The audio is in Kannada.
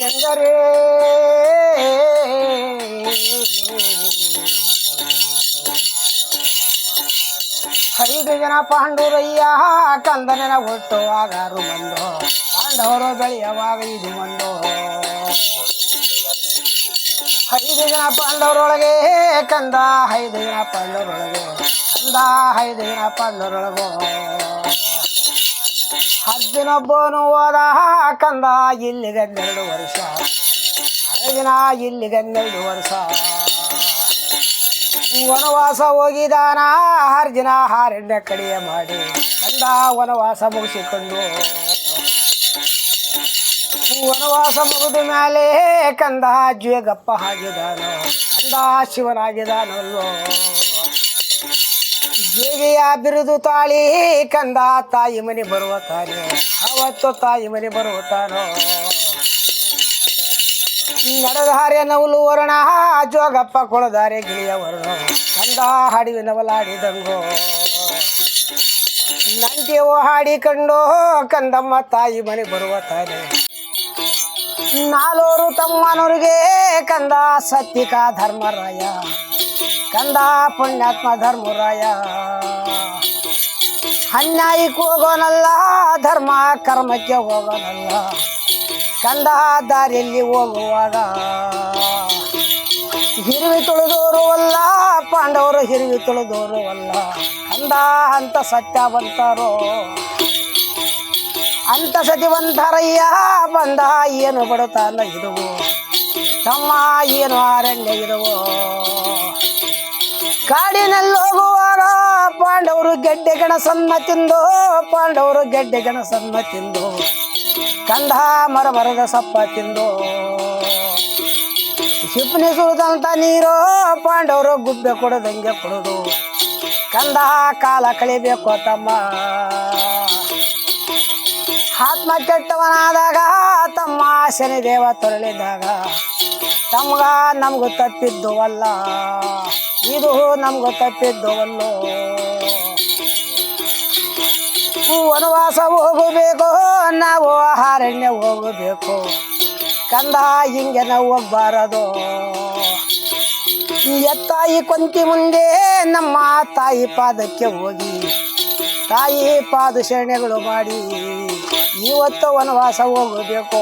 ಎಂದರೆ ಐದು ಜನ ಪಾಂಡುರಯ್ಯ ಕಂದನ ಹುಟ್ಟುವಾಗ ಬಂದು. ಪಾಂಡವರು ಬೆಳೆಯುವಾಗ ಇದು ಬಂದು. ಐದು ಜನ ಪಾಂಡವರೊಳಗೆ ಕಂದ ಐದು ಜನ ಪಾಂಡವರೊಳಗೆ ಕಂದ ಐದು ಜನ ಪಾಂಡವರೊಳಗೋ. ಅರ್ಜುನೊಬ್ಬನು ಹೋದ ಕಂದ ಇಲ್ಲಿಗೆ ಹನ್ನೆರಡು ವರ್ಷ. ಅರ್ಜುನ ಇಲ್ಲಿಗೆ ಹನ್ನೆರಡು ವರ್ಷ. ವನವಾಸ ಹೋಗಿದಾನ, ಅರ್ಜುನ ಹಾರಣ್ಯ ಕಡಿಯ ಮಾಡಿ ಕಂದ ವನವಾಸ ಮುಗಿಸಿಕೊಂಡು. ವನವಾಸ ಮುಗಿದ ಮೇಲೆ ಕಂದ ಜ್ವೇಗಪ್ಪ ಹಾಗಿದಾನ ಕಂದ ಶಿವನಾಗಿದಾನಲ್ಲೋ. ಜೇಗಿಯ ಬಿರುದು ತಾಳಿ ಕಂದ ತಾಯಿ ಮನೆ ಬರುವ ತಾನೆ. ಅವತ್ತು ತಾಯಿ ಮನೆ ಬರುವ ತಾನೋ ನಡೆದಾರೆ ನವಲು ವರ್ಣ, ಜೋಗಪ್ಪ ಕೊಳದಾರೆ ಗಿಳಿಯ ವರ್ಣ ಕಂದ ಹಾಡಿವಿ ನವಲಾಡಿದಂಗೋ? ಹಾಡಿ ಹಾಡಿಕೊಂಡು ಕಂದಮ್ಮ ತಾಯಿ ಮನೆ ಬರುವ ತಾನೆ. ನಾಲ್ವರು ತಮ್ಮನವ್ರಿಗೆ ಕಂದ ಸತ್ಯಿಕ ಧರ್ಮರಾಯ, ಕಂದ ಪುಣ್ಯಾತ್ಮ ಧರ್ಮರಾಯ. ಅನ್ಯಾಯಕ್ಕೆ ಹೋಗೋನಲ್ಲ ಧರ್ಮ ಕರ್ಮಕ್ಕೆ ಹೋಗೋನಲ್ಲ, ಕಂದ ದಾರಿಯಲ್ಲಿ ಹೋಗುವಾಗ. ಹಿರಿವಿ ತುಳಿದೋರು ಅಲ್ಲ ಪಾಂಡವರು ಹಿರಿವಿ ತುಳಿದೋರು ಅಲ್ಲ ಕಂದ ಅಂತ ಸತ್ಯ ಬಂತಾರೋ? ಅಂತ ಸತಿ ಬಂತಾರಯ್ಯ ಬಂದ ಏನು ಬಡತಾನ ಇದುವು? ತಮ್ಮ ಏನು ಅರಣ್ಯ ಇರುವೋ? ಕಾಡಿನಲ್ಲಿ ಹೋಗುವಾರ ಪಾಂಡವರು ಗೆಡ್ಡೆ ಗಣಸನ್ನ ತಿಂದು? ಪಾಂಡವರು ಗೆಡ್ಡೆ ಗಣಸನ್ನ ತಿಂದು? ಕಂದ ಮರ ಮರದ ಸಪ್ಪ ತಿಂದು? ಶಿಪ್ನಿ ಸುರಿದಂತ ನೀರು? ಪಾಂಡವರು ಗುಬ್ಬೆ ಕೊಡದಂಗೆ ಕೊಡೋದು? ಕಂದ ಕಾಲ ಕಳಿಬೇಕು ತಮ್ಮ. ಆತ್ಮ ಕೆಟ್ಟವನಾದಾಗ ತಮ್ಮ ಶನಿದೇವ ತೊರಳಿದಾಗ. ತಮ್ಗ ನಮ್ಗೆ ತಪ್ಪಿದ್ದು ಅಲ್ಲ ಇದು ನಮ್ಗೆ ತಪ್ಪಿದ್ದು ಅಲ್ಲೋ ವನವಾಸ ಹೋಗಬೇಕು, ನಾವು ಅರಣ್ಯ ಹೋಗಬೇಕು. ಕಂದ ಹಿಂಗೆ ನಾವು ಹೋಗ್ಬಾರದು. ಎತ್ತಾಯಿ ಕೊಂತಿ ಮುಂದೆ ನಮ್ಮ ತಾಯಿ ಪಾದಕ್ಕೆ ಹೋಗಿ ತಾಯಿ ಪಾದ ಶರಣೆಗಳು ಮಾಡಿ ಇವತ್ತು ವನವಾಸ ಹೋಗಬೇಕು?